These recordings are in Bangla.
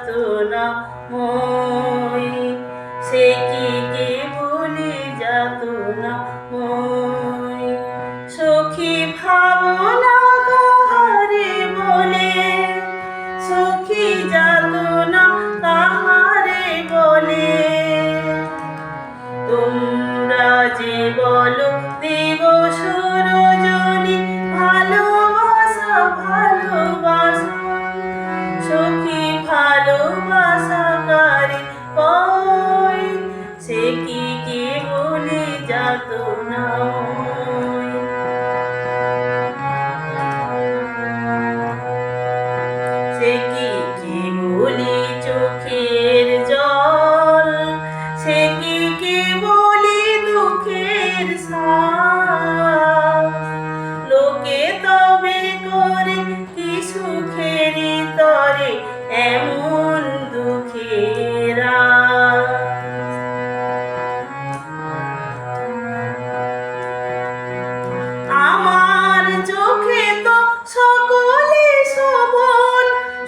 যাত না মই সে কি কে বলে যাত না মই সখী ভাবনা কাহারে বলে, সখী যাত না কাহারে বলে। তোমরা যে বলো দিবস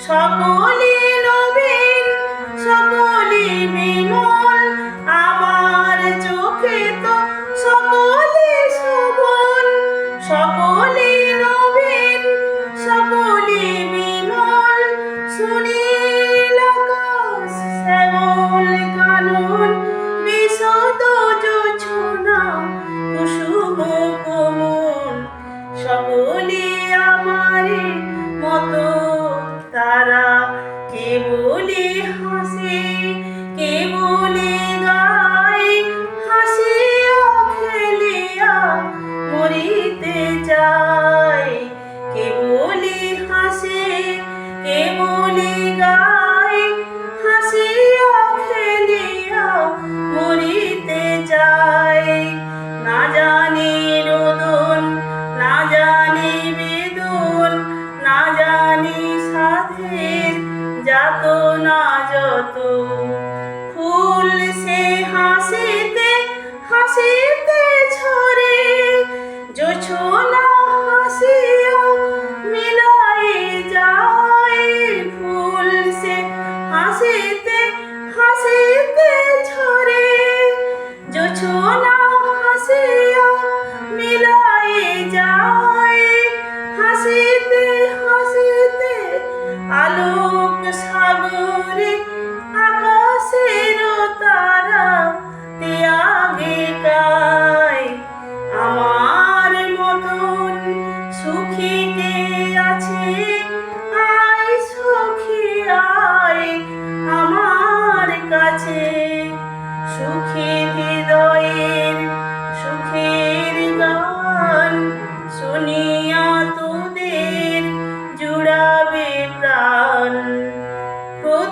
সকলে নবীন সকলে বিমল আমার চোখে তো সকলে শোভন সকলে নবীন সকলে যাত না যত। ফুল সে হাসিতে হাসিতে ছড়ে। জোছনা হাসিয়া মিলাই যায়। ফুল সে হাসিতে হাসিতে ছড়ে। জোছনা হাসিয়া মিলাই যায়।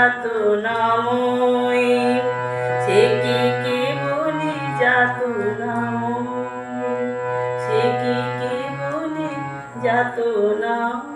যাত নাময় সে কি কে বলি যাত নাময় সে কি কে বলি যাত নাময়